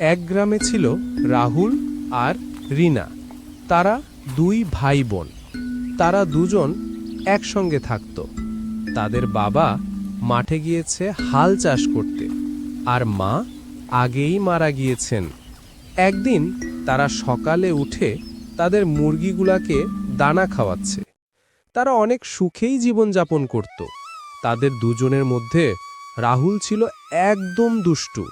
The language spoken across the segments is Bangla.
এক গ্রামে ছিল রাহুল আর রিনা। তারা দুই ভাই বোন তারা দুজন একসঙ্গে থাকত। তাদের বাবা মাঠে গিয়েছে হাল চাষ করতে আর মা আগেই মারা গিয়েছেন। একদিন তারা সকালে উঠে তাদের মুরগিগুলাকে দানা খাওয়াচ্ছে। তারা অনেক সুখেই জীবনযাপন করত। তাদের দুজনের মধ্যে রাহুল ছিল একদম দুষ্টু।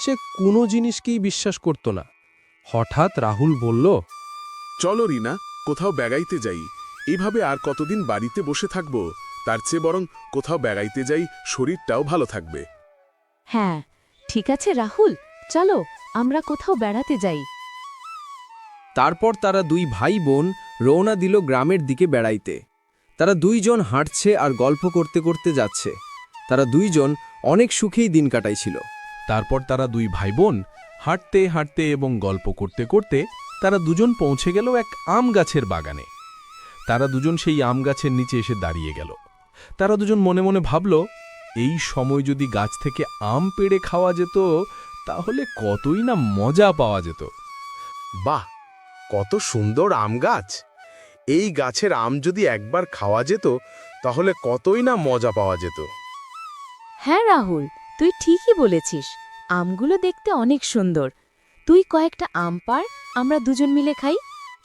সে কোনো জিনিসকেই বিশ্বাস করত না। হঠাৎ রাহুল বলল চলো রিনা কোথাও বেড়াইতে যাই। এভাবে আর কতদিন বাড়িতে বসে থাকব? তার চেয়ে বরং কোথাও বেড়াইতে যাই শরীরটাও ভালো থাকবে। হ্যাঁ ঠিক আছে রাহুল চলো আমরা কোথাও বেড়াতে যাই। তারপর তারা দুই ভাই বোন রওনা দিল গ্রামের দিকে বেড়াইতে। তারা দুইজন হাঁটছে আর গল্প করতে করতে যাচ্ছে। তারা দুইজন অনেক সুখেই দিন কাটাইছিল। তারপর তারা দুই ভাই বোন হাঁটতে হাঁটতে এবং গল্প করতে করতে তারা দুজন পৌঁছে গেল এক আম গাছের বাগানে। তারা দুজন সেই আম গাছের নিচে এসে দাঁড়িয়ে গেল। তারা দুজন মনে মনে ভাবল এই সময় যদি গাছ থেকে আম পেড়ে খাওয়া যেত তাহলে কতই না মজা পাওয়া যেত। বাহ কত সুন্দর আম গাছ! এই গাছের আম যদি একবার খাওয়া যেত তাহলে কতই না মজা পাওয়া যেত। হ্যাঁ রাহুল তুই ঠিকই বলেছিস। আমগুলো দেখতে অনেক সুন্দর। তুই কয়েকটা আম পার আমরা দুজন মিলে খাই।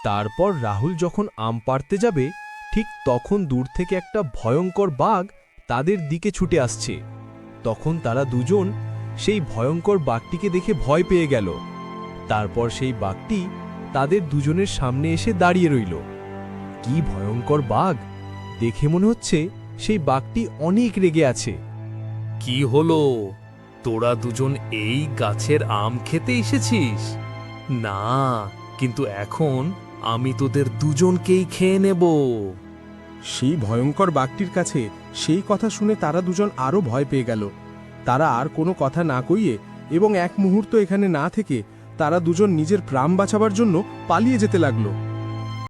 তারপর রাহুল যখন আম পাড়তে যাবে ঠিক তখন দূর থেকে একটা ভয়ঙ্কর বাঘ তাদের দিকে ছুটে আসছে। তখন তারা দুজন সেই ভয়ঙ্কর বাঘটিকে দেখে ভয় পেয়ে গেল। তারপর সেই বাঘটি তাদের দুজনের সামনে এসে দাঁড়িয়ে রইল। কি ভয়ঙ্কর বাঘ! দেখে মনে হচ্ছে সেই বাঘটি অনেক রেগে আছে। কি হলো? তোরা দুজন এই গাছের আম খেতে এসেছিস? না, কিন্তু এখন আমি তোদের দুজনকেই খেয়ে নেব। সেই ভয়ঙ্কর বাঘটির কাছে সেই কথা শুনে তারা দুজন আরও ভয় পেয়ে গেল। তারা আর কোনো কথা না কইয়ে এবং এক মুহূর্ত এখানে না থেকে তারা দুজন নিজের প্রাণ বাঁচাবার জন্য পালিয়ে যেতে লাগল।